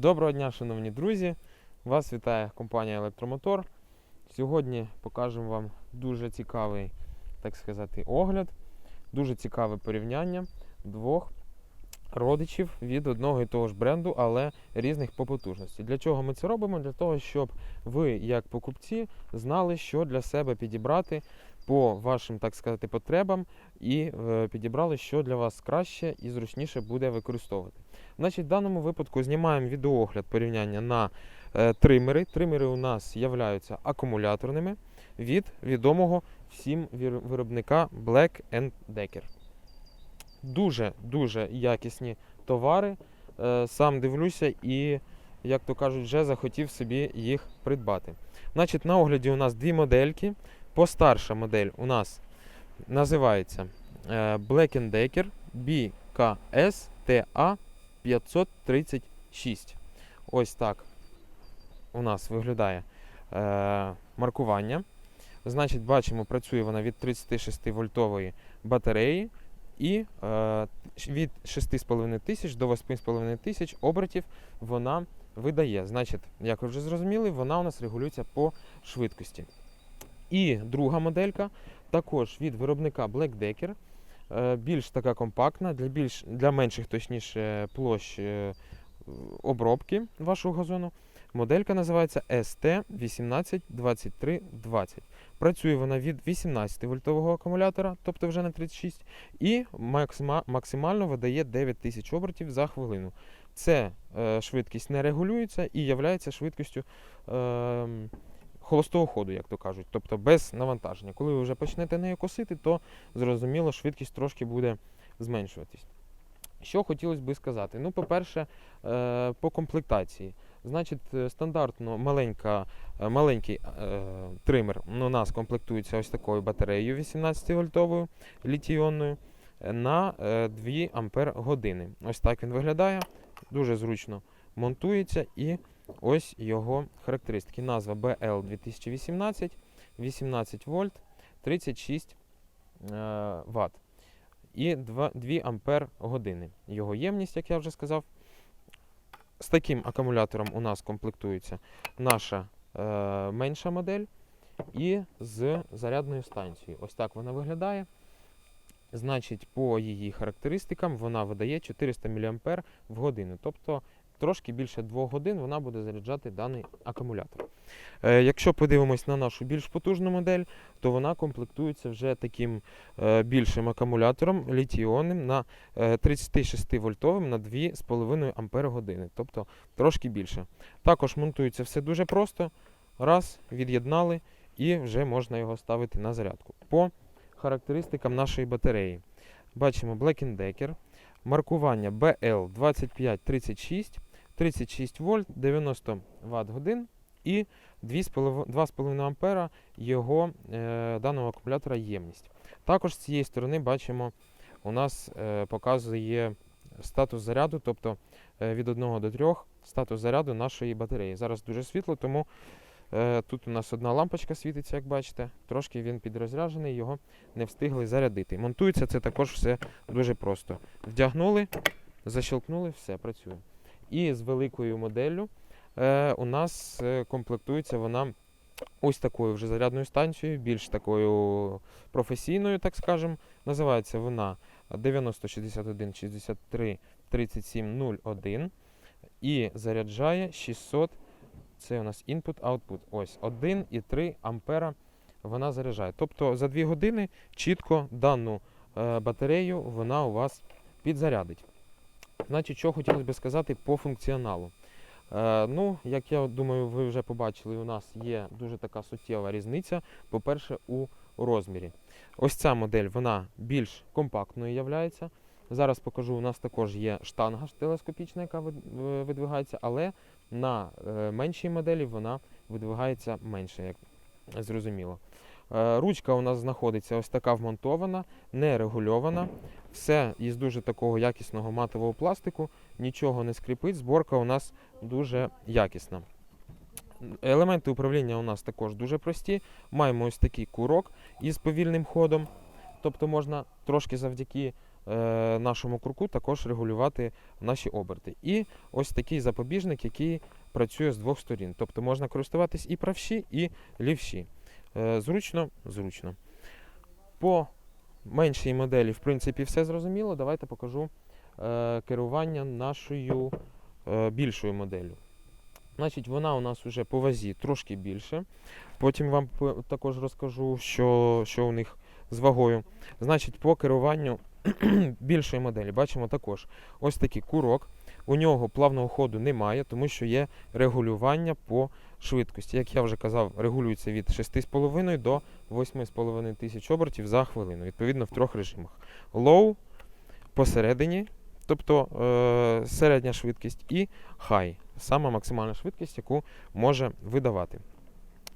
Доброго дня, шановні друзі! Вас вітає компанія Електромотор. Сьогодні покажемо вам дуже цікавий, так сказати, огляд, дуже цікаве порівняння двох родичів від одного і того ж бренду, але різних по потужності. Для чого ми це робимо? Для того, щоб ви, як покупці, знали, що для себе підібрати по вашим, так сказати, потребам, і е, підібрали, що для вас краще і зручніше буде використовувати. Значить, в даному випадку знімаємо відеоогляд порівняння на е, тримери. Тримери у нас являються акумуляторними від відомого всім виробника Black Decker. Дуже-дуже якісні товари. Е, Сам дивлюся і, як то кажуть, вже захотів собі їх придбати. Значить, на огляді у нас дві модельки. Постарша модель у нас називається е, Black Decker BKS TA 536. Ось так у нас виглядає е, маркування. Значить, бачимо, працює вона від 36 вольтової батареї і е, від 6,5 тисяч до 8,5 тисяч обертів вона видає. Значить, як ви вже зрозуміли, вона у нас регулюється по швидкості. І друга моделька також від виробника Black Decker. Е, більш така компактна, для, більш, для менших точніше площ е, обробки вашого газону. Моделька називається ST182320. Працює вона від 18 вольтового акумулятора, тобто вже на 36, і максимально видає 9000 обертів за хвилину. Це е, швидкість не регулюється і є швидкістю е, холостого ходу, як то кажуть, тобто без навантаження. Коли ви вже почнете нею косити, то зрозуміло, швидкість трошки буде зменшуватись. Що хотілося би сказати? Ну, по-перше, е, по комплектації. Значить, е, стандартно маленька, е, маленький е, тример у нас комплектується ось такою батареєю 18-вольтовою літійонною на е, 2 ампер години. Ось так він виглядає, дуже зручно монтується і ось його характеристики. Назва BL 2018, 18 вольт, 36 е, Вт і 2, 2 ампер години. Його ємність, як я вже сказав. З таким акумулятором у нас комплектується наша е, менша модель і з зарядною станцією. Ось так вона виглядає. Значить, по її характеристикам вона видає 400 мА в годину. Тобто трошки більше 2 годин вона буде заряджати даний акумулятор. Е, якщо подивимось на нашу більш потужну модель, то вона комплектується вже таким е, більшим акумулятором літіонним на е, 36 вольтовим на 2,5 ампер години, тобто трошки більше. Також монтується все дуже просто. Раз, від'єднали і вже можна його ставити на зарядку. По характеристикам нашої батареї. Бачимо Black Decker, маркування BL2536, 36 вольт, 90 Вт годин і 2,5 ампера його е, даного акумулятора ємність. Також з цієї сторони бачимо, у нас е, показує статус заряду, тобто е, від 1 до 3 статус заряду нашої батареї. Зараз дуже світло, тому е, тут у нас одна лампочка світиться, як бачите. Трошки він підрозряджений, його не встигли зарядити. Монтується це також все дуже просто. Вдягнули, защелкнули, все, працює. І з великою моделлю е, у нас е, комплектується вона ось такою вже зарядною станцією, більш такою професійною, так скажемо. Називається вона 9061 63 3701 і заряджає 600. Це у нас input-output. Ось 1,3 ампера вона заряджає. Тобто за 2 години чітко дану е, батарею вона у вас підзарядить. Значить, що хотілося б сказати по функціоналу. Е, ну, як я думаю, ви вже побачили, у нас є дуже така суттєва різниця. По-перше, у розмірі. Ось ця модель вона більш компактною являється. Зараз покажу, у нас також є штанга телескопічна, яка видвигається, але на е, меншій моделі вона видвигається менше, як зрозуміло. Е, Ручка у нас знаходиться ось така вмонтована, не регульована. Все із дуже такого якісного матового пластику, нічого не скріпить. Зборка у нас дуже якісна. Елементи управління у нас також дуже прості. Маємо ось такий курок із повільним ходом. Тобто можна трошки завдяки е, нашому круку також регулювати наші оберти. І ось такий запобіжник, який працює з двох сторін. Тобто можна користуватись і правші, і лівші. Е, зручно, зручно. По меншій моделі, в принципі, все зрозуміло. Давайте покажу е, керування нашою е, більшою моделлю. Значить, вона у нас вже по вазі трошки більше. Потім вам також розкажу, що, що у них з вагою. Значить, по керуванню більшої моделі бачимо також ось такий курок. У нього плавного ходу немає, тому що є регулювання по швидкості. Як я вже казав, регулюється від 6,5 до 8,5 тисяч обертів за хвилину, відповідно в трьох режимах. Low посередині, тобто е, середня швидкість, і high, сама максимальна швидкість, яку може видавати.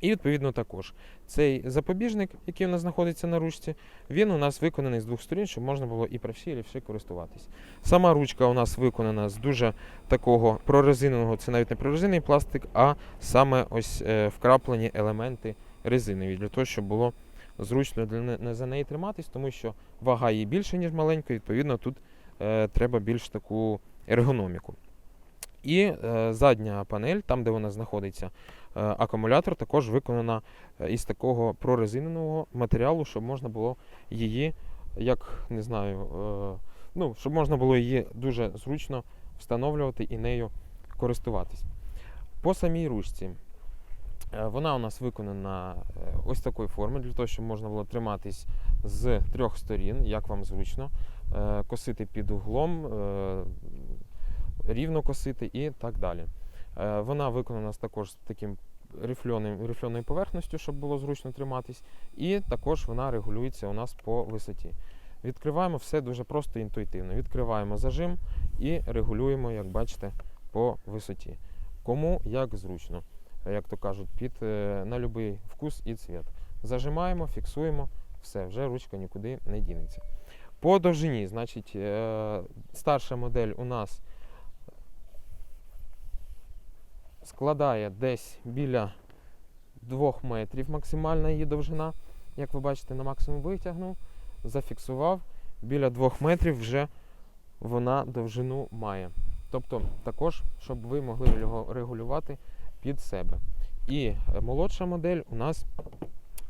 І відповідно також цей запобіжник, який у нас знаходиться на ручці, він у нас виконаний з двох сторін, щоб можна було і правші, і лівші користуватись. Сама ручка у нас виконана з дуже такого прорезиненого, це навіть не прорезинений пластик, а саме ось е, вкраплені елементи резинові, для того, щоб було зручно для не, за неї триматись, тому що вага її більше, ніж маленька, відповідно, тут е, треба більш таку ергономіку. І е, задня панель, там де вона знаходиться, е, акумулятор також виконана е, із такого прорезиненого матеріалу, щоб можна було її, як не знаю, ну, щоб можна було її дуже зручно встановлювати і нею користуватись. По самій ручці. Вона у нас виконана ось такої форми, для того, щоб можна було триматись з трьох сторін, як вам зручно, косити під углом, рівно косити і так далі. Е, Вона виконана також з таким рифльоним, рифльоною поверхністю, щоб було зручно триматись, і також вона регулюється у нас по висоті. Відкриваємо все дуже просто і інтуїтивно. Відкриваємо зажим і регулюємо, як бачите, по висоті. Кому як зручно, як то кажуть, під, е, на будь-який вкус і цвіт. Зажимаємо, фіксуємо, все, вже ручка нікуди не дінеться. По довжині, значить, е, старша модель у нас складає десь біля 2 метрів максимальна її довжина. Як ви бачите, на максимум витягнув, зафіксував. Біля 2 метрів вже вона довжину має. Тобто також, щоб ви могли його регулювати під себе. І е, молодша модель у нас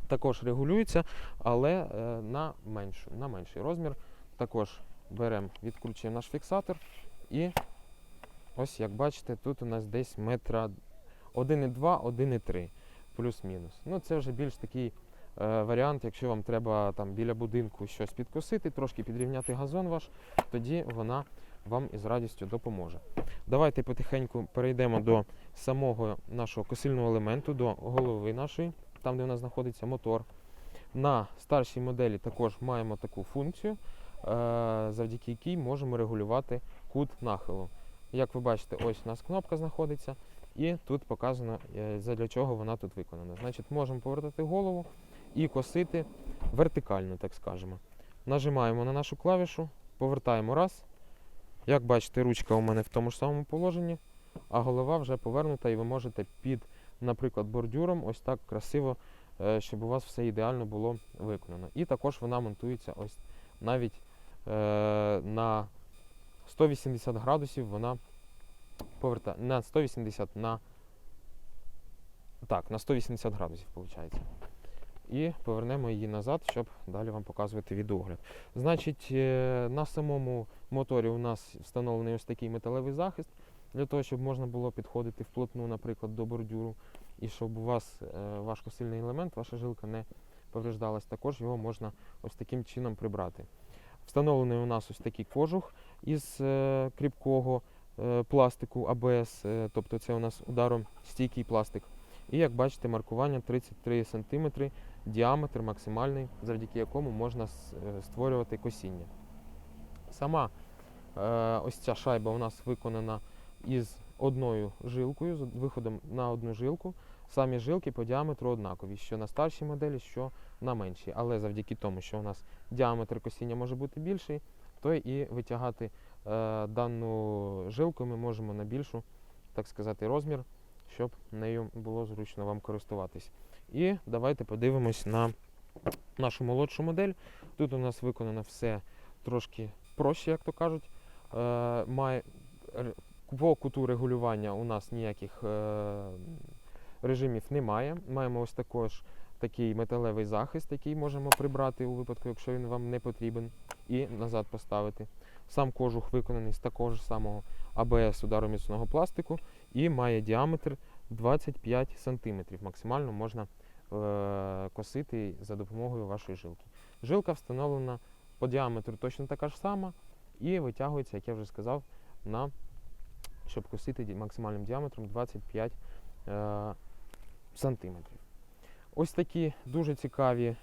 також регулюється, але е, на, меншу, на менший розмір. Також беремо, відкручуємо наш фіксатор і ось як бачите, тут у нас десь метра 1,2, 1,3 плюс-мінус. Ну це вже більш такий е, варіант, якщо вам треба там біля будинку щось підкосити, трошки підрівняти газон ваш, тоді вона вам із радістю допоможе. Давайте потихеньку перейдемо до самого нашого косильного елементу, до голови нашої, там де у нас знаходиться мотор. На старшій моделі також маємо таку функцію, е, завдяки якій можемо регулювати кут нахилу. Як ви бачите, ось у нас кнопка знаходиться, і тут показано, е, задля чого вона тут виконана. Значить, можемо повертати голову і косити вертикально, так скажемо. Нажимаємо на нашу клавішу, повертаємо раз. Як бачите, ручка у мене в тому ж самому положенні, а голова вже повернута, і ви можете під, наприклад, бордюром ось так красиво, е, щоб у вас все ідеально було виконано. І також вона монтується ось навіть е, на 180 градусів вона повертає на 180 на так, на 180 градусів виходить. І повернемо її назад, щоб далі вам показувати відеогляд. Значить, е, на самому моторі у нас встановлений ось такий металевий захист, для того, щоб можна було підходити вплотну, наприклад, до бордюру, і щоб у вас е, ваш елемент, ваша жилка не повреждалась, також його можна ось таким чином прибрати. Встановлений у нас ось такий кожух із е, кріпкого е, пластику АБС, е, тобто це у нас ударом стійкий пластик. І як бачите, маркування 33 см, діаметр максимальний, завдяки якому можна створювати косіння. Сама ось ця шайба у нас виконана із одною жилкою, з виходом на одну жилку. Самі жилки по діаметру однакові, що на старшій моделі, що на меншій. Але завдяки тому, що у нас діаметр косіння може бути більший, то і витягати е, дану жилку ми можемо на більшу, так сказати, розмір, щоб нею було зручно вам користуватись. І давайте подивимось на нашу молодшу модель. Тут у нас виконано все трошки проще, як то кажуть. Е, має, по куту регулювання у нас ніяких е, режимів немає. Маємо ось також такий металевий захист, який можемо прибрати у випадку, якщо він вам не потрібен, і назад поставити. Сам кожух виконаний з такого ж самого АБС удароміцного пластику і має діаметр 25 см. Максимально можна е, косити за допомогою вашої жилки. Жилка встановлена по діаметру точно така ж сама і витягується, як я вже сказав, на, щоб косити максимальним діаметром 25 е. Ось такі дуже цікаві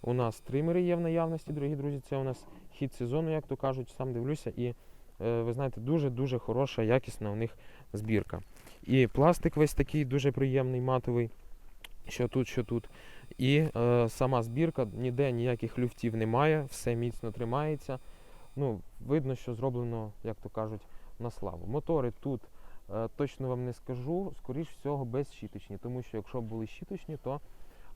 у нас тримери є в наявності, дорогі друзі. Це у нас хід сезону, як то кажуть, сам дивлюся. І е, ви знаєте, дуже-дуже хороша, якісна у них збірка. І пластик весь такий дуже приємний, матовий, що тут, що тут. І е, сама збірка, ніде ніяких люфтів немає, все міцно тримається. Ну, видно, що зроблено, як то кажуть, на славу. Мотори тут точно вам не скажу, скоріш всього безщіточні, тому що якщо б були щіточні, то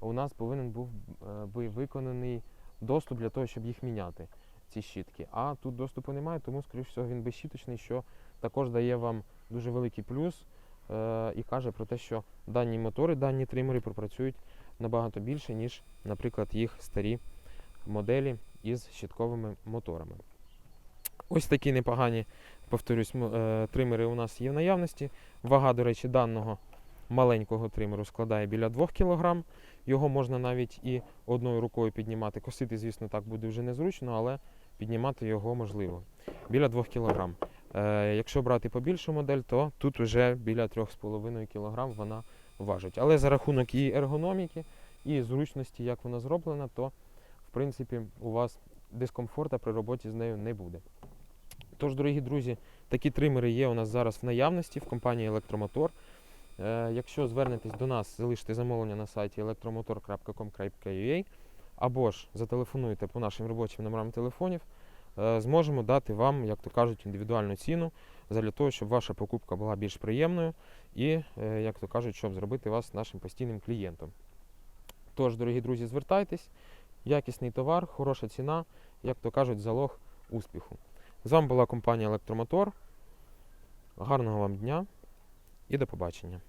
у нас повинен був е, би виконаний доступ для того, щоб їх міняти, ці щітки. А тут доступу немає, тому, скоріш всього, він безщіточний, що також дає вам дуже великий плюс е, і каже про те, що дані мотори, дані тримери пропрацюють набагато більше, ніж, наприклад, їх старі моделі із щітковими моторами. Ось такі непогані, повторюсь, е, тримери у нас є в наявності. Вага, до речі, даного маленького тримеру складає біля 2 кг. Його можна навіть і одною рукою піднімати. Косити, звісно, так буде вже незручно, але піднімати його можливо. Біля 2 кг. Е, якщо брати побільшу модель, то тут вже біля 3,5 кг вона важить. Але за рахунок її ергономіки і зручності, як вона зроблена, то в принципі у вас дискомфорта при роботі з нею не буде. Тож, дорогі друзі, такі тримери є у нас зараз в наявності в компанії Електромотор. Е, якщо звернетесь до нас, залишите замовлення на сайті electromotor.com.ua або ж зателефонуйте по нашим робочим номерам телефонів, е, зможемо дати вам, як то кажуть, індивідуальну ціну для того, щоб ваша покупка була більш приємною і, е, як то кажуть, щоб зробити вас нашим постійним клієнтом. Тож, дорогі друзі, звертайтесь, якісний товар, хороша ціна, як то кажуть, залог успіху. З вами була компанія Електромотор. Гарного вам дня і до побачення.